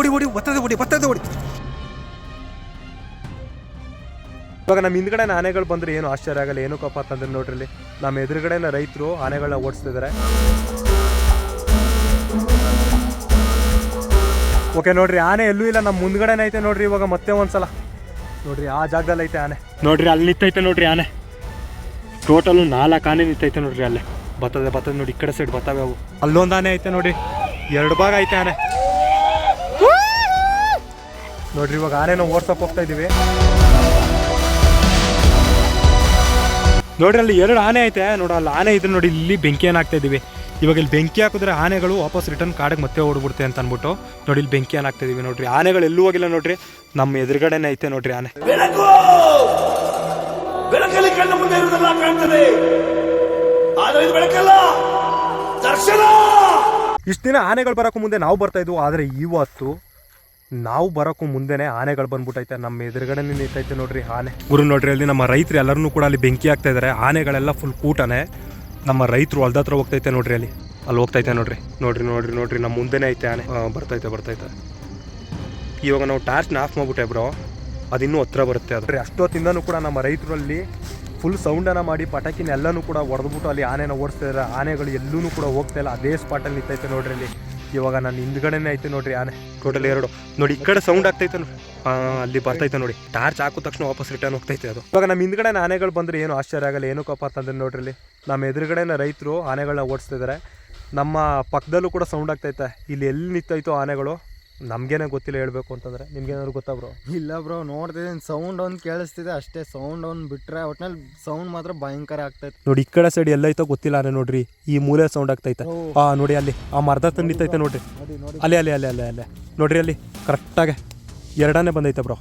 ಓಡಿ ಓಡಿ ಓಡಿ ಬರ್ತದೆ ಓಡಿ ಬರ್ತದೆ ಓಡಿ. ಇವಾಗ ನಮ್ಮ ಹಿಂದ್ಗಡೆ ಆನೆಗಳು ಬಂದ್ರೆ ಏನು ಆಶ್ಚರ್ಯ ಆಗಲ್ಲ ಏನಕ್ಕಪ್ಪ ಅಂತಂದ್ರೆ ನೋಡ್ರಿ ನಮ್ಮ ಎದುರುಗಡೆನ ರೈತರು ಆನೆಗಳನ್ನ ಓಡಿಸ್ತಿದ್ದಾರೆ. ಓಕೆ ನೋಡ್ರಿ ಆನೆ ಎಲ್ಲೂ ಇಲ್ಲ ನಮ್ಮ ಮುಂದ್ಗಡೆನೇ ಐತೆ ನೋಡ್ರಿ ಇವಾಗ ಮತ್ತೆ ಒಂದ್ಸಲ. ನೋಡ್ರಿ ಆ ಜಾಗದಲ್ಲಿ ಐತೆ ಆನೆ. ನೋಡ್ರಿ ಅಲ್ಲಿ ನಿಂತೈತೆ ನೋಡ್ರಿ ಆನೆ. ಟೋಟಲ್ ನಾಲ್ಕು ಆನೆ ನಿಂತೈತೆ ನೋಡ್ರಿ ಅಲ್ಲೇ. ಬರ್ತದೆ ಬರ್ತದೆ ನೋಡಿ ಈ ಕಡೆ ಸೈಡ್ ಬರ್ತವೆ ಅವು. ಅಲ್ಲೊಂದು ಆನೆ ಐತೆ ನೋಡಿ ಎರಡು ಭಾಗ ಐತೆ ಆನೆ. ನೋಡ್ರಿ ಇವಾಗ ಆನೆನ ಓಡ್ಸಕ್ ಹೋಗ್ತಾ ಇದೀವಿ. ನೋಡ್ರಿ ಅಲ್ಲಿ ಎರಡು ಆನೆ ಐತೆ. ನೋಡ ಅಲ್ಲಿ ಆನೆ ಇದ್ರೆ ನೋಡಿ ಇಲ್ಲಿ ಬೆಂಕಿಯನ್ನು ಹಾಕ್ತಾ ಇದೀವಿ. ಇವಾಗ ಇಲ್ಲಿ ಬೆಂಕಿ ಹಾಕಿದ್ರೆ ಆನೆಗಳು ವಾಪಸ್ ರಿಟರ್ನ್ ಕಾಡಿಗೆ ಮತ್ತೆ ಓಡ್ಬಿಡುತ್ತೆ ಅಂತ ಅನ್ಬಿಟ್ಟು ನೋಡಿ ಇಲ್ಲಿ ಬೆಂಕಿ ಏನಾಗ್ತಾ ಇದೀವಿ ನೋಡ್ರಿ. ಆನೆಗಳು ಎಲ್ಲೂ ಹೋಗಿಲ್ಲ ನೋಡ್ರಿ. ನಮ್ಮ ಎದುರುಗಡೆನೇ ಐತೆ ನೋಡ್ರಿ ಆನೆ. ಬೆಳಕು! ಬೆಳಕಲ್ಲಿ ಕಣ್ಣ ಮುಂದೆ ಇರುವುದೆಲ್ಲ ಕಾಣ್ತದೆ. ಆದರೆ ಇದು ಬೆಳಕಲ್ಲ ದರ್ಶನ! ಇಷ್ಟು ದಿನ ಆನೆಗಳು ಬರೋಕ್ಕೂ ಮುಂದೆ ನಾವು ಬರ್ತಾ ಇದ್ವು ಆದರೆ ಇವತ್ತು ನಾವು ಬರೋಕ್ಕೂ ಮುಂದೆನೆ ಆನೆಗಳು ಬಂದ್ಬಿಟ್ಟೈತೆ ನಮ್ಮ ಎದುರುಗಡೆ ನಿಂತೈತೆ ನೋಡ್ರಿ ಆನೆ. ಗುರು ನೋಡ್ರಿ, ಅಲ್ಲಿ ನಮ್ಮ ರೈತರು ಎಲ್ಲರೂ ಕೂಡ ಅಲ್ಲಿ ಬೆಂಕಿ ಆಗ್ತಾ ಇದ್ದಾರೆ ಆನೆಗಳೆಲ್ಲ ಫುಲ್ ಕೂಟನೆ. ನಮ್ಮ ರೈತರು ಹೊಲ್ದ ಹತ್ರ ಹೋಗ್ತೈತೆ ನೋಡ್ರಿ ಅಲ್ಲಿ. ಅಲ್ಲಿ ಹೋಗ್ತೈತೆ ನೋಡ್ರಿ. ನೋಡ್ರಿ ನೋಡ್ರಿ ನೋಡ್ರಿ, ನಮ್ಮ ಮುಂದೆನೇ ಐತೆ ಆನೆ. ಬರ್ತೈತೆ ಬರ್ತೈತೆ. ಇವಾಗ ನಾವು ಟಾರ್ಚ್ನ ಆಫ್ ಮಾಡ್ಬಿಟ್ಟೆ ಬ್ರೋ. ಅದಿನ್ನೂ ಹತ್ರ ಬರುತ್ತೆ ಅದು. ಅಷ್ಟೊತ್ತಿಂದನೂ ಕೂಡ ನಮ್ಮ ರೈತರಲ್ಲಿ ಫುಲ್ ಸೌಂಡನ್ನು ಮಾಡಿ ಪಟಾಕಿನ ಎಲ್ಲನೂ ಕೂಡ ಹೊಡೆದ್ಬಿಟ್ಟು ಅಲ್ಲಿ ಆನೆನ ಓಡಿಸ್ತಾ ಇದ್ದಾರೆ ಆನೆಗಳು ಎಲ್ಲೂ ಕೂಡ ಹೋಗ್ತಾ ಇಲ್ಲ. ಅದೇ ಸ್ಪಾಟಲ್ಲಿ ನಿಂತೈತೆ ನೋಡ್ರಿ ಅಲ್ಲಿ. ಇವಾಗ ನಾನು ಹಿಂದ್ಗಡೆನೇ ಐತೆ ನೋಡ್ರಿ, ಆನೆ. ಟೋಟಲ್ ಎರಡು. ನೋಡಿ, ಈ ಕಡೆ ಸೌಂಡ್ ಆಗ್ತೈತೆ ಅಲ್ಲಿ ಬರ್ತೈತೆ ನೋಡಿ. ಟಾರ್ಚ್ ಹಾಕಿದ ತಕ್ಷಣ ವಾಪಸ್ ರಿಟರ್ನ್ ಹೋಗ್ತೈತೆ ಅದು. ಇವಾಗ ನಮ್ಮ ಹಿಂದ್ಗಡೆ ಆನೆಗಳು ಬಂದ್ರೆ ಏನು ಆಶ್ಚರ್ಯ ಆಗಲ್ಲ ಏನಕ್ಕಪ್ಪ ಅಂತಂದ್ರೆ ನೋಡ್ರಿ ಇಲ್ಲಿ. ನಮ್ಮ ಎದುರುಗಡೆನ ರೈತರು ಆನೆಗಳನ್ನ ಓಡಿಸ್ತಿದ್ದಾರೆ. ನಮ್ಮ ಪಕ್ಕದಲ್ಲೂ ಕೂಡ ಸೌಂಡ್ ಆಗ್ತೈತೆ. ಇಲ್ಲಿ ಎಲ್ಲಿ ನಿಂತೈತೋ ಆನೆಗಳು. ನಮ್ಗೇನೆ ಗೊತ್ತಿಲ್ಲ ಹೇಳ್ಬೇಕು ಅಂತಂದ್ರೆ ನಿಮ್ಗೇನಾದ್ರು ಗೊತ್ತಾ ಬ್ರೋ ಇಲ್ಲ ಬ್ರೋ ನೋಡ್ತಿದ್ದೀನಿ. ಸೌಂಡ್ ಒಂದು ಕೇಳಿಸ್ತಿದೆ ಅಷ್ಟೇ. ಸೌಂಡ್ ಒಂದು ಬಿಟ್ರೆ ಒಟ್ನಲ್ಲಿ ಸೌಂಡ್ ಮಾತ್ರ ಭಯಂಕರ ಆಗ್ತೈತೆ. ನೋಡಿ ಈ ಕಡೆ ಸೈಡ್ ಎಲ್ಲೈತೋ ಗೊತ್ತಿಲ್ಲ ಅನ್ನ ನೋಡ್ರಿ. ಈ ಮೂಲೆ ಸೌಂಡ್ ಆಗ್ತೈತೆ. ಆ ನೋಡಿ ಅಲ್ಲಿ. ಆ ಮರದ ನಿಂತೈತೆ ನೋಡ್ರಿ. ನೋಡಿ ನೋಡಿ. ಅಲ್ಲಿ ಅಲ್ಲಿ ಅಲ್ಲಿ ಅಲ್ಲಿ ಅಲ್ಲಿ. ನೋಡ್ರಿ ಅಲ್ಲಿ. ಕರೆಕ್ಟಾಗೆ ಎರಡನೇ ಬಂದೈತೆ ಬ್ರೋ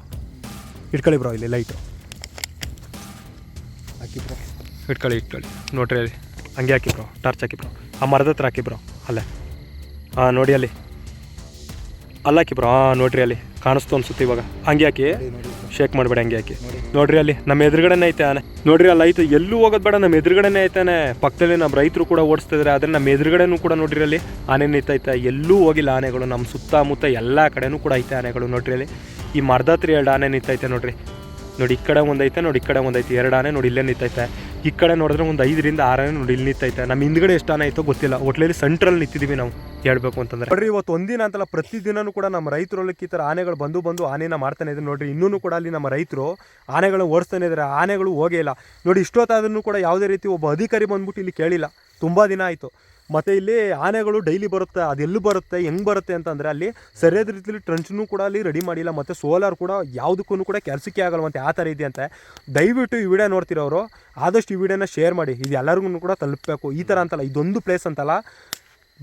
ಇಟ್ಕೊಳ್ಳಿ ಬ್ರೋ ಇಲ್ಲಿ ಲೈಟು ಹಾಕಿ ಬ್ರೋ ಇಟ್ಕೊಳ್ಳಿ ಇಟ್ಕೊಳ್ಳಿ ನೋಡ್ರಿ ಅಲ್ಲಿ. ಹಂಗೆ ಹಾಕಿ ಬ್ರೋ ಟಾರ್ಚ್ ಹಾಕಿ ಬ್ರೋ ಆ ಮರದ ಹತ್ರ ಹಾಕಿ ಬ್ರೋ ಅಲ್ಲೇ. ಹಾಂ ನೋಡಿ ಅಲ್ಲಿ. ಅಲ್ಲಿ ಹಾಕಿ ಬ್ರೋ. ಹಾಂ ನೋಡ್ರಿ ಅಲ್ಲಿ ಕಾಣಿಸ್ತು ಅನ್ಸುತ್ತೆ ಇವಾಗ. ಹಂಗೆ ಹಾಕಿ. ಶೇಕ್ ಮಾಡ್ಬೇಡ, ಹಂಗೆ ಹಾಕಿ. ನೋಡ್ರಿ ಅಲ್ಲಿ ನಮ್ಮ ಎದುರುಗಡೆನೇ ಐತೆ ಆನೆ. ನೋಡ್ರಿ ಅಲ್ಲಿ ಐತೆ, ಎಲ್ಲೂ ಹೋಗೋದು ಬೇಡ, ನಮ್ಮ ಎದುರುಗಡೆನೇ ಐತಾನೆ ಪಕ್ಕದಲ್ಲಿ ನಮ್ಮ ರೈತರು ಕೂಡ ಓಡಿಸ್ತಿದ್ದಾರೆ ಆದರೆ ನಮ್ಮ ಎದುರುಗಡೆನೂ ಕೂಡ ನೋಡ್ರಿ ಅಲ್ಲಿ ಆನೆ ನಿಂತೈತೆ. ಎಲ್ಲೂ ಹೋಗಿಲ್ಲ ಆನೆಗಳು, ನಮ್ಮ ಸುತ್ತಮುತ್ತ ಎಲ್ಲ ಕಡೆನೂ ಕೂಡ ಐತೆ ಆನೆಗಳು ನೋಡ್ರಿ ಅಲ್ಲಿ. ಈ ಮರ್ದಾತ್ರಿ ಎರಡು ಆನೆ ನಿಂತೈತೆ ನೋಡ್ರಿ. ನೋಡಿ ಈ ಕಡೆ ಒಂದೈತೆ, ನೋಡಿ ಈ ಕಡೆ ಒಂದೈತೆ. ಎರಡು ಆನೆ ನೋಡಿ ಇಲ್ಲೇ ನಿಂತೈತೆ. ಈ ಕಡೆ ನೋಡಿದ್ರೆ ಒಂದು ಐದರಿಂದ ಆರನೇ ನೋಡಿ ಇಲ್ಲಿ ನಿಂತೈತೆ. ನಮ್ಮ ಹಿಂದ್ಗಡೆ ಎಷ್ಟು ಆನ ಐತೋ ಗೊತ್ತಿಲ್ಲ. ಒಟ್ಲಲ್ಲಿ ಸೆಂಟ್ರಲ್ಲಿ ನಿಂತಿದ್ದೀವಿ ನಾವು, ಹೇಳ್ಬೇಕು ಅಂತಂದ್ರೆ. ನೋಡ್ರಿ, ಇವತ್ತು ಒಂದಿನ ಅಂತಲ್ಲ ಪ್ರತಿದಿನನೂ ಕೂಡ ನಮ್ಮ ರೈತರು ಈ ಥರ ಆನೆಗಳು ಬಂದು ಬಂದು ಆನೆನ ಮಾಡ್ತಾನೆ ಇದ್ದಾರೆ. ನೋಡ್ರಿ ಇನ್ನೂ ಕೂಡ ಅಲ್ಲಿ ನಮ್ಮ ರೈತರು ಆನೆಗಳು ಓಡಿಸ್ತಾನೆ ಇದ್ದಾರೆ. ಆನೆಗಳು ಹೋಗೇ ಇಲ್ಲ. ನೋಡಿ, ಇಷ್ಟೊತ್ತಾದ್ರೂ ಕೂಡ ಯಾವುದೇ ರೀತಿ ಒಬ್ಬ ಅಧಿಕಾರಿ ಬಂದ್ಬಿಟ್ಟು ಇಲ್ಲಿ ಕೇಳಿಲ್ಲ. ತುಂಬ ದಿನ ಆಯಿತು. ಮತ್ತು ಇಲ್ಲಿ ಆನೆಗಳು ಡೈಲಿ ಬರುತ್ತೆ ಅದೆಲ್ಲೂ ಬರುತ್ತೆ, ಹೆಂಗೆ ಬರುತ್ತೆ ಅಂತಂದರೆ ಅಲ್ಲಿ ಸರಿಯಾದ ರೀತಿಯಲ್ಲಿ ಟ್ರಂಚ್ನೂ ಕೂಡ ಅಲ್ಲಿ ರೆಡಿ ಮಾಡಿಲ್ಲ, ಮತ್ತು ಸೋಲಾರ್ ಕೂಡ ಯಾವುದಕ್ಕೂ ಕೂಡ ಕೆಲಸಕ್ಕೆ ಆಗಲ್ವಂತೆ ಆ ಥರ ಇದೆಯಂತೆ ದಯವಿಟ್ಟು ಈ ವಿಡಿಯೋ ನೋಡ್ತಿರೋರು, ಆದಷ್ಟು ಈ ವಿಡಿಯೋನ ಶೇರ್ ಮಾಡಿ, ಇದು ಎಲ್ಲರಿಗೂ ಕೂಡ ತಲುಪಬೇಕು, ಈ ಥರ ಅಂತಲ್ಲ, ಇದೊಂದು ಪ್ಲೇಸ್ ಅಂತಲ್ಲ.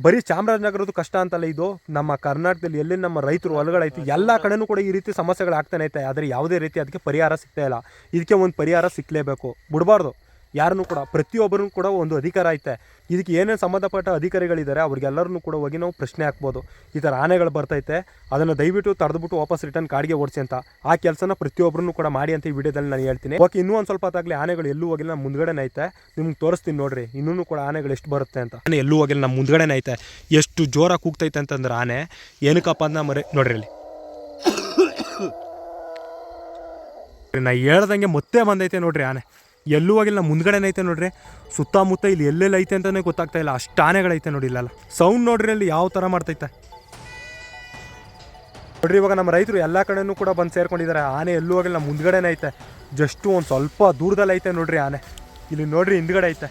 ಬರೀ ಚಾಮರಾಜನಗರದ ಕಷ್ಟ ಅಂತಲ್ಲ ಇದು, ನಮ್ಮ ಕರ್ನಾಟಕದಲ್ಲಿ ಎಲ್ಲಿ ನಮ್ಮ ರೈತರು ಹೊಲಗಳೈತಿ ಎಲ್ಲ ಕಡೆನೂ ಕೂಡ ಈ ರೀತಿ ಸಮಸ್ಯೆಗಳು ಆಗ್ತಾನೆ ಐತೆ, ಆದರೆ ಯಾವುದೇ ರೀತಿ ಅದಕ್ಕೆ ಪರಿಹಾರ ಸಿಗ್ತಾ ಇಲ್ಲ, ಇದಕ್ಕೆ ಒಂದು ಪರಿಹಾರ ಸಿಕ್ಕಲೇಬೇಕು ಬಿಡಬಾರ್ದು. ಯಾರನ್ನೂ ಕೂಡ ಪ್ರತಿಯೊಬ್ಬರೂ ಕೂಡ ಒಂದು ಅಧಿಕಾರ ಐತೆ. ಇದಕ್ಕೆ ಏನೇನು ಸಂಬಂಧಪಟ್ಟ ಅಧಿಕಾರಿಗಳಿದ್ದಾರೆ ಅವ್ರಿಗೆಲ್ಲರನ್ನೂ ಕೂಡ ಹೋಗಿ ನಾವು ಪ್ರಶ್ನೆ ಹಾಕ್ಬೋದು. ಈ ಥರ ಆನೆಗಳು ಬರ್ತೈತೆ, ಅದನ್ನು ದಯವಿಟ್ಟು ತಡೆದ್ಬಿಟ್ಟು ವಾಪಸ್ ರಿಟರ್ನ್ ಕಾಡಿಗೆ ಓಡಿಸಿ ಅಂತ ಆ ಕೆಲಸನ ಪ್ರತಿಯೊಬ್ಬರನ್ನು ಕೂಡ ಮಾಡಿ ಅಂತ ಈ ವಿಡಿಯೋದಲ್ಲಿ ನಾನು ಹೇಳ್ತೀನಿ. ಓಕೆ, ಇನ್ನೂ ಒಂದು ಸ್ವಲ್ಪ ಹೊತ್ತಾಗಲಿ ಆನೆಗಳು ಎಲ್ಲೂ ಹೋಗಿಲ್ಲ ನಮ್ಮ ಐತೆ. ನಿಮ್ಗೆ ತೋರಿಸ್ತೀನಿ ನೋಡ್ರಿ ಇನ್ನೂ ಕೂಡ ಆನೆಗಳು ಎಷ್ಟು ಬರುತ್ತೆ ಅಂತ. ಆನೆ ಎಲ್ಲೂ ಹೋಗಿಲ್ಲ ನಮ್ಮ ಮುಂದ್ಗಡೆನೇ ಐತೆ. ಎಷ್ಟು ಜೋರಾಗಿ ಕೂಗ್ತೈತೆ ಅಂತಂದ್ರೆ ಆನೆ, ಏನಕ್ಕಪ್ಪ ಅಂತ ಮರೆ, ನೋಡ್ರಿ ಅಲ್ಲಿ ನಾ ಹೇಳ್ದಂಗೆ ಮತ್ತೆ ಬಂದೈತೆ ನೋಡ್ರಿ ಆನೆ. ಎಲ್ಲೂ ಆಗಿಲ್ಲ, ಮುಂದ್ಗಡೆನೇ ಐತೆ ನೋಡ್ರಿ. ಸುತ್ತಮುತ್ತ ಇಲ್ಲಿ ಎಲ್ಲೆಲ್ಲಿ ಐತೆ ಅಂತಲೇ ಗೊತ್ತಾಗ್ತಾ ಇಲ್ಲ. ಅಷ್ಟು ಆನೆಗಳೈತೆ ನೋಡಿ ಇಲ್ಲ ಸೌಂಡ್ ನೋಡ್ರಿ ಅಲ್ಲಿ ಯಾವ ಥರ ಮಾಡ್ತೈತೆ. ನೋಡ್ರಿ ಇವಾಗ ನಮ್ಮ ರೈತರು ಎಲ್ಲ ಕಡೆನೂ ಕೂಡ ಬಂದು ಸೇರ್ಕೊಂಡಿದ್ದಾರೆ. ಆನೆ ಎಲ್ಲೂ ಆಗಿಲ್ಲ, ಮುಂದ್ಗಡೆನೇ ಐತೆ. ಜಸ್ಟ್ ಒಂದು ಸ್ವಲ್ಪ ದೂರದಲ್ಲಿ ಐತೆ ನೋಡ್ರಿ ಆನೆ. ಇಲ್ಲಿ ನೋಡ್ರಿ ಹಿಂದ್ಗಡೆ ಐತೆ.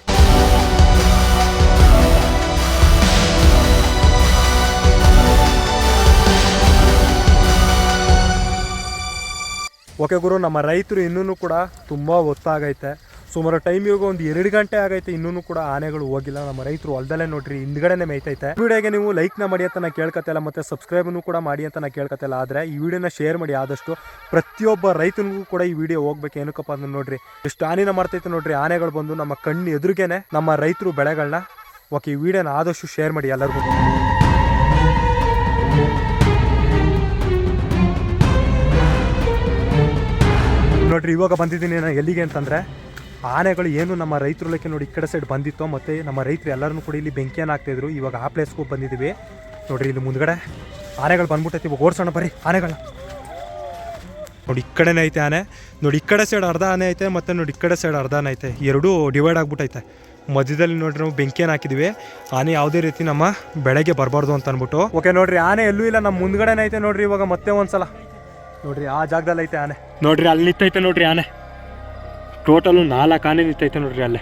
ಓಕೆ ಗುರು, ನಮ್ಮ ರೈತರು ಇನ್ನೂ ಕೂಡ ತುಂಬ ಹೊತ್ತಾಗೈತೆ ಸುಮಾರು ಟೈಮ್ ಇವಾಗ ಒಂದು ಎರಡು ಗಂಟೆ ಆಗೈತೆ ಇನ್ನೂ ಕೂಡ ಆನೆಗಳು ಹೋಗಿಲ್ಲ. ನಮ್ಮ ರೈತರು ಹೊಲದಲ್ಲೇ ನೋಡ್ರಿ, ಹಿಂದ್ಗಡೆನೆ ಮೇಯ್ತೈತೆ. ವಿಡಿಯೋಗೆ ನೀವು ಲೈಕ್ನ ಮಾಡಿ ಅಂತ ನಾ ಕೇಳ್ಕತ್ತಲ್ಲ ಮತ್ತೆ ಸಬ್ಸ್ಕ್ರೈಬ್ನು ಕೂಡ ಮಾಡಿ ಅಂತ ನಾ ಕೇಳ್ಕತ್ತಲ್ಲ ಆದರೆ ಈ ವಿಡಿಯೋನ ಶೇರ್ ಮಾಡಿ ಆದಷ್ಟು ಪ್ರತಿಯೊಬ್ಬ ರೈತನಿಗೂ ಕೂಡ ಈ ವಿಡಿಯೋ ಹೋಗ್ಬೇಕು. ಏನಕ್ಕಪ್ಪ ಅಂದ್ರೆ ನೋಡ್ರಿ, ಎಷ್ಟು ಹಾನಿನ ಮಾಡ್ತೈತೆ ನೋಡ್ರಿ, ಆನೆಗಳು ಬಂದು ನಮ್ಮ ಕಣ್ಣು ಎದುರಿಗೇನೆ ನಮ್ಮ ರೈತರು ಬೆಳೆಗಳನ್ನ ಓಕೆ, ಈ ವಿಡಿಯೋನ ಆದಷ್ಟು ಶೇರ್ ಮಾಡಿ ಎಲ್ಲರಿಗೂ. ನೋಡ್ರಿ ಇವಾಗ ಬಂದಿದ್ದೀನಿ ನಾನು ಎಲ್ಲಿಗೆ ಅಂತಂದರೆ, ಆನೆಗಳು ಏನು ನಮ್ಮ ರೈತರುಲಕ್ಕೆ ನೋಡಿ ಈ ಕಡೆ ಸೈಡ್ ಬಂದಿತ್ತು ಮತ್ತು ನಮ್ಮ ರೈತರು ಎಲ್ಲರೂ ಕೂಡ ಇಲ್ಲಿ ಬೆಂಕಿಯನ್ನು ಹಾಕ್ತಾಯಿದ್ರು ಇವಾಗ ಆ ಪ್ಲೇಸ್ಗೂ ಬಂದಿದ್ದೀವಿ. ನೋಡಿರಿ ಇಲ್ಲಿ ಮುಂದ್ಗಡೆ ಆನೆಗಳು ಬಂದ್ಬಿಟ್ಟೈತಿ. ಇವಾಗ ಓಡಿಸೋಣ ಬರ್ರಿ ಆನೆಗಳ ನೋಡಿ ಈ ಕಡೆನೇ ಐತೆ ಆನೆ. ನೋಡಿ ಈ ಕಡೆ ಸೈಡ್ ಅರ್ಧ ಆನೆ ಐತೆ ಮತ್ತು ನೋಡಿ ಈ ಕಡೆ ಸೈಡ್ ಅರ್ಧ ಆನೆ ಐತೆ. ಎರಡೂ ಡಿವೈಡ್ ಆಗ್ಬಿಟ್ಟೈತೆ. ಮಧ್ಯದಲ್ಲಿ ನೋಡಿರಿ ನಾವು ಬೆಂಕಿಯನ್ನು ಹಾಕಿದ್ವಿ ಆನೆ ಯಾವುದೇ ರೀತಿ ನಮ್ಮ ಬೆಳೆಗೆ ಬರಬಾರ್ದು ಅಂತ ಅಂದ್ಬಿಟ್ಟು. ಓಕೆ ನೋಡಿರಿ, ಆನೆ ಎಲ್ಲೂ ಇಲ್ಲ. ನಮ್ಮ ಮುಂದ್ಗಡೆನೇ ಐತೆ ನೋಡಿರಿ ಇವಾಗ ಮತ್ತೆ ಒಂದ್ಸಲ. ನೋಡ್ರಿ ಆ ಜಾಗದಲ್ಲಿ ಐತೆ ಆನೆ. ನೋಡ್ರಿ ಅಲ್ಲಿ ನಿಂತೈತೆ ನೋಡ್ರಿ ಆನೆ. ಟೋಟಲು ನಾಲ್ಕು ಆನೆ ನಿಂತೈತೆ ನೋಡ್ರಿ ಅಲ್ಲೇ.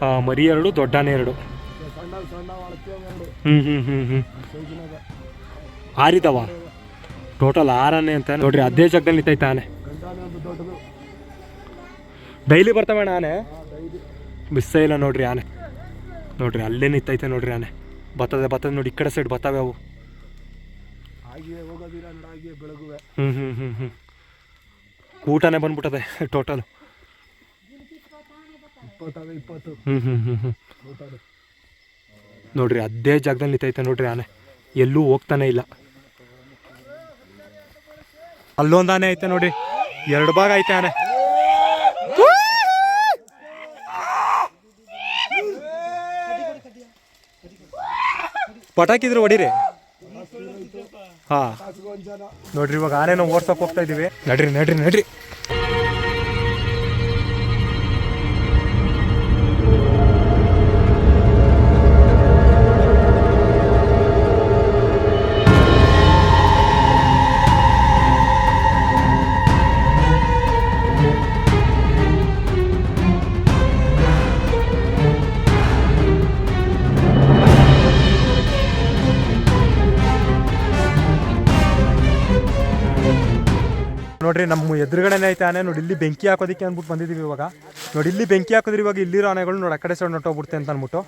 ಹಾಂ ಮರಿ ಎರಡು ದೊಡ್ಡ ಆನೆ ಎರಡು. ಹ್ಞೂ ಹ್ಞೂ ಹ್ಞೂ ಹ್ಞೂ ಆರಿದವ. ಟೋಟಲ್ ಆರನೆ ಅಂತ ನೋಡ್ರಿ ಅದೇ ಜಾಗದಲ್ಲಿ ನಿಂತೈತೆ ಆನೆ. ಡೈಲಿ ಬರ್ತವೆ ಆನೆ? ಮಿಸ್ಸೇ ಇಲ್ಲ ನೋಡ್ರಿ ಆನೆ. ನೋಡ್ರಿ ಅಲ್ಲೇ ನಿಂತೈತೆ ನೋಡ್ರಿ ಆನೆ. ಬರ್ತದೆ ಬರ್ತದೆ ನೋಡಿ ಈ ಕಡೆ ಸೈಡ್ ಬರ್ತವೆ ಅವು. ಹ್ಞೂ ಹ್ಞೂ ಹ್ಞೂ ಹ್ಞೂ ಊಟನೇ ಬಂದ್ಬಿಟ್ಟದೆ ಟೋಟಲ್. ಹ್ಞೂ ಹ್ಞೂ ಹ್ಞೂ ಹ್ಞೂ ನೋಡ್ರಿ ಅದೇ ಜಾಗದಲ್ಲಿ ನಿಂತೈತೆ ನೋಡ್ರಿ ಆನೆ. ಎಲ್ಲೂ ಹೋಗ್ತಾನೆ ಇಲ್ಲ. ಅಲ್ಲೊಂದು ಆನೆ ಐತೆ ನೋಡಿ. ಎರಡು ಭಾಗ ಐತೆ ಆನೆ. ಪಟಾಕಿದ್ರು ಹೊಡೀರಿ. ಹಾ. ನೋಡ್ರಿ ಇವಾಗ ಆನೆನ ಓಡ್ಸಕ್ ಹೋಗ್ತಾ ಇದೀವಿ. ನಡ್ರಿ ನಡ್ರಿ ನಡ್ರಿ. ನೋಡ್ರಿ, ನಮ್ಮ ಎದುರುಗಡೆನೇ ಐತೆ ಆನೆ. ನೋಡಿ, ಇಲ್ಲಿ ಬೆಂಕಿ ಹಾಕೋದಕ್ಕೆ ಅಂದ್ಬಿಟ್ಟು ಬಂದಿದ್ದೀವಿ ಇವಾಗ. ನೋಡಿ, ಇಲ್ಲಿ ಬೆಂಕಿ ಹಾಕಿದ್ರೆ ಇವಾಗ ಇಲ್ಲಿರೋ ಆನೆಗಳು ನೋಡಿ, ಆ ಕಡೆ ಸೈಡ್ ಹೊಟ್ಟೋಗ್ಬಿಡುತ್ತೆ ಅಂತ ಅಂದ್ಬಿಟ್ಟು.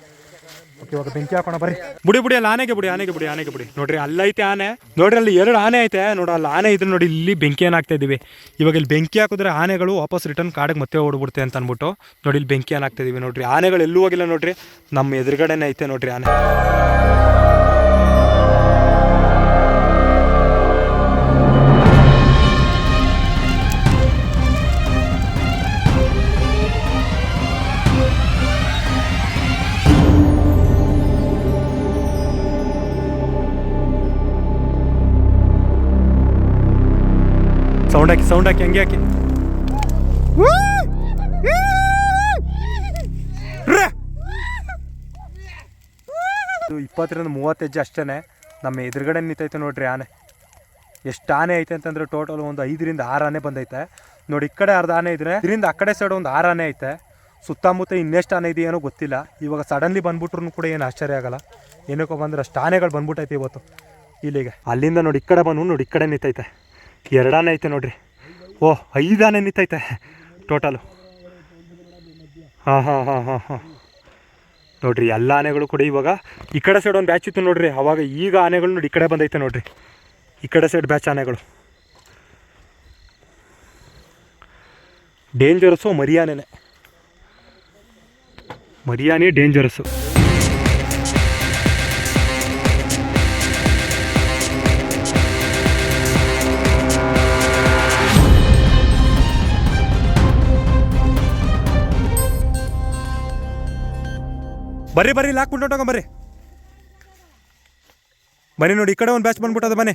ಓಕೆ ಇವಾಗ ಬೆಂಕಿ ಹಾಕೋಣ, ಬರ್ರಿ. ಬುಡಿ ಬುಡಿ, ಅಲ್ಲಿ ಆನೆಗೆ ಬುಡಿ ಆನೆಗೆ ಬುಡಿ ಆನೆಗೆ ಬುಡಿ. ನೋಡ್ರಿ, ಅಲ್ಲೈತೆ ಆನೆ. ನೋಡ್ರಿ, ಅಲ್ಲಿ ಎರಡು ಆನೆ ಐತೆ. ನೋಡಿ, ಅಲ್ಲಿ ಆನೆ ಇದ್ರೆ ನೋಡಿ, ಇಲ್ಲಿ ಬೆಂಕಿಯನ್ನು ಏನಾಗ್ತಾ ಇದೀವಿ. ಇವಾಗ ಇಲ್ಲಿ ಬೆಂಕಿ ಹಾಕಿದ್ರೆ ಆನೆಗಳು ವಾಪಸ್ ರಿಟರ್ನ್ ಕಾಡಿಗೆ ಮತ್ತೆ ಓಡ್ಬಿಡುತ್ತೆ ಅಂತ ಅಂದ್ಬಿಟ್ಟು, ನೋಡಿ, ಇಲ್ಲಿ ಬೆಂಕಿ ಏನಾಗ್ತಾ ಇದೀವಿ. ನೋಡ್ರಿ, ಆನೆಗಳು ಎಲ್ಲೂ ಹೋಗಿಲ್ಲ ನೋಡ್ರಿ. ನಮ್ಮ ಎದುರುಗಡೆನೇ ಐತೆ ನೋಡ್ರಿ ಆನೆ. ಸೌಂಡ್ ಹಾಕಿ? ಹಂಗೆ ಹಾಕಿ ಇಪ್ಪತ್ತರಿಂದ ಮೂವತ್ತು ಹೆಜ್ಜೆ ಅಷ್ಟೇ ನಮ್ಮ ಎದುರುಗಡೆ ನಿಂತೈತೆ ನೋಡ್ರಿ ಆನೆ. ಎಷ್ಟು ಆನೆ ಐತೆ ಅಂತಂದ್ರೆ ಟೋಟಲ್ ಒಂದು ಐದರಿಂದ ಆರು ಆನೆ ಬಂದೈತೆ. ನೋಡಿ ಈ ಕಡೆ ಅರ್ಧ ಆನೆ ಇದ್ರೆ ಇದರಿಂದ ಆ ಕಡೆ ಸೈಡ್ ಒಂದು ಆರು ಆನೆ ಐತೆ. ಸುತ್ತಮುತ್ತ ಇನ್ನೆಷ್ಟು ಆನೆ ಇದೆಯೇನೋ ಗೊತ್ತಿಲ್ಲ. ಇವಾಗ ಸಡನ್ಲಿ ಬಂದ್ಬಿಟ್ರು ಕೂಡ ಏನು ಆಶ್ಚರ್ಯ ಆಗಲ್ಲ. ಏನಕ್ಕೋ ಬಂದ್ರೆ ಅಷ್ಟು ಆನೆಗಳು ಬಂದ್ಬಿಟ್ಟೈತೆ ಇವತ್ತು. ಇಲ್ಲಿಗೆ. ಅಲ್ಲಿಂದ ನೋಡಿ ಈ ಕಡೆ ಬಂದು ನೋಡಿ ಈ ಕಡೆ ನಿಂತೈತೆ. ಎರಡಾನೆ ಐತೆ ನೋಡ್ರಿ. ಓ, ಐದಾನೆ ನಿಂತೈತೆ ಟೋಟಲು ಹಾಂ ಹಾಂ ಹಾಂ ಹಾಂ ಹಾಂ. ನೋಡಿರಿ, ಎಲ್ಲ ಆನೆಗಳು ಕೂಡ ಇವಾಗ ಈ ಕಡೆ ಸೈಡ್ ಒಂದು ಬ್ಯಾಚ್ ಇತ್ತು ನೋಡಿರಿ, ಅವಾಗ ಈಗ ಆನೆಗಳು ನೋಡಿ ಈ ಕಡೆ ಬಂದೈತೆ ನೋಡಿರಿ. ಈ ಕಡೆ ಸೈಡ್ ಬ್ಯಾಚ್ ಆನೆಗಳು. ಡೇಂಜರಸ್ಸು ಮರಿಯಾನೆನೆ. ಮರಿಯಾನೆ ಡೇಂಜರಸ್ಸು ಬರ್ರಿ ಬರ್ರಿ ಲಾಕ್ ಬಿಟ್ಟು ಬರ್ರಿ. ಬನ್ನಿ ನೋಡಿ, ಈ ಕಡೆ ಒಂದು ಬ್ಯಾಚ್ ಬಂದ್ಬಿಟ್ಟದ, ಬನ್ನಿ.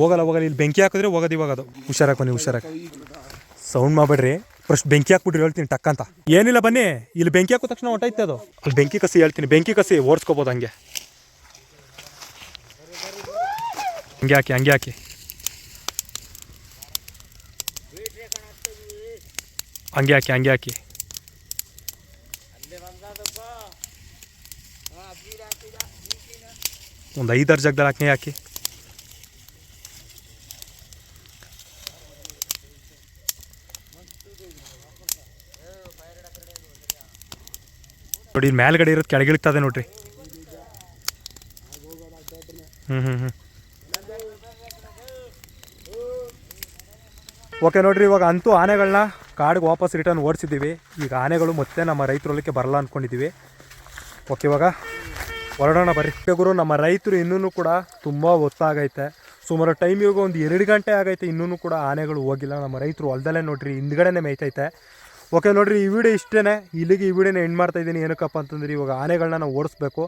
ಹೋಗಲ್ಲ ಹೋಗಲ್ಲ, ಇಲ್ಲಿ ಬೆಂಕಿ ಹಾಕಿದ್ರೆ ಹೋಗೋದು ಇವಾಗ ಅದು ಹುಷಾರಾಗಿ ಬನ್ನಿ, ಹುಷಾರಾಗಿ. ಸೌಂಡ್ ಮಾಡಬೇಡ್ರಿ. ಫಸ್ಟ್ ಬೆಂಕಿ ಹಾಕ್ಬಿಟ್ರಿ ಹೇಳ್ತೀನಿ, ಟಕ್ ಅಂತ. ಏನಿಲ್ಲ, ಬನ್ನಿ. ಇಲ್ಲಿ ಬೆಂಕಿ ಹಾಕೋ ತಕ್ಷಣ ಹೊಟ್ಟೈತೆ ಅದು. ಅಲ್ಲಿ ಬೆಂಕಿ ಕಸಿ ಹೇಳ್ತೀನಿ, ಬೆಂಕಿ ಕಸಿ ಓಡಿಸ್ಕೋಬೋದು ಹಂಗೆ. ಹಂಗೆ ಹಾಕಿ ಹಂಗೆ ಹಾಕಿ. ಹಂಗೆ ಹಾಕಿ ಹಂಗೆ ಹಾಕಿ. ಒಂದು ಐದಾರು ಜಾಗದಲ್ಲಿ ಹಾಕಿ ಹಾಕಿ. ನೋಡಿ ಮೇಲ್ಗಡೆ ಇರೋದು ಕೆಳಗಿಳಿಕ್ತದೆ ನೋಡ್ರಿ. ಹ್ಞೂ ಹ್ಞೂ ಹ್ಞೂ ಓಕೆ ನೋಡ್ರಿ, ಇವಾಗ ಅಂತೂ ಆನೆಗಳನ್ನ ಕಾಡಿಗೆ ವಾಪಸ್ ರಿಟರ್ನ್ ಓಡಿಸಿದ್ದೀವಿ. ಈಗ ಆನೆಗಳು ಮತ್ತೆ ನಮ್ಮ ರೈತರೊಳಕ್ಕೆ ಬರಲ್ಲ ಅಂದ್ಕೊಂಡಿದ್ದೀವಿ ಓಕೆ ಇವಾಗ ಹೊರಡೋಣ ಬರ್ರಿ. ಗುರು, ನಮ್ಮ ರೈತರು ಇನ್ನೂ ಕೂಡ ತುಂಬ ಹೊತ್ತಾಗೈತೆ. ಸುಮಾರು ಟೈಮ್ ಇವಾಗ ಒಂದು ಎರಡು ಗಂಟೆ ಆಗೈತೆ ಇನ್ನೂ ಕೂಡ ಆನೆಗಳು ಹೋಗಿಲ್ಲ. ನಮ್ಮ ರೈತರು ಹೊಲದಲ್ಲೇ ನೋಡ್ರಿ, ಹಿಂದ್ಗಡೆನೆ ಮೇಯ್ತೈತೆ. ಓಕೆ ನೋಡ್ರಿ, ಈ ವಿಡಿಯೋ ಇಷ್ಟೇ ಇಲ್ಲಿಗೆ ಈ ವಿಡಿಯೋನ ಎಂಡ್ ಮಾಡ್ತಾ ಇದ್ದೀನಿ. ಏನಕ್ಕಪ್ಪ ಅಂತಂದ್ರೆ ಇವಾಗ ಆನೆಗಳನ್ನ ನಾವು ಓಡಿಸ್ಬೇಕು.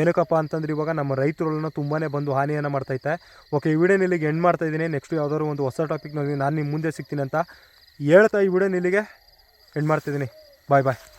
ಏನಕ್ಕಪ್ಪ ಅಂತಂದ್ರೆ ಇವಾಗ ನಮ್ಮ ರೈತರುಗಳನ್ನ ತುಂಬಾ ಬಂದು ಹಾನಿಯನ್ನು ಮಾಡ್ತೈತೆ. ಓಕೆ ಈ ವಿಡಿಯೋನ ಇಲ್ಲಿಗೆ ಎಂಡ್ ಮಾಡ್ತಾ ಇದ್ದೀನಿ. ನೆಕ್ಸ್ಟ್ ಯಾವ್ದಾದ್ರು ಒಂದು ಹೊಸ ಟಾಪಿಕ್ ನೋಡಿ ನಾನು ನಿಮ್ಮ ಮುಂದೆ ಸಿಗ್ತೀನಿ ಅಂತ ಹೇಳ್ತಾ ಈ ವಿಡಿಯೋನ ಇಲ್ಲಿಗೆ ಎಂಡ್ ಮಾಡ್ತಿದ್ದೀನಿ ಬಾಯ್ ಬಾಯ್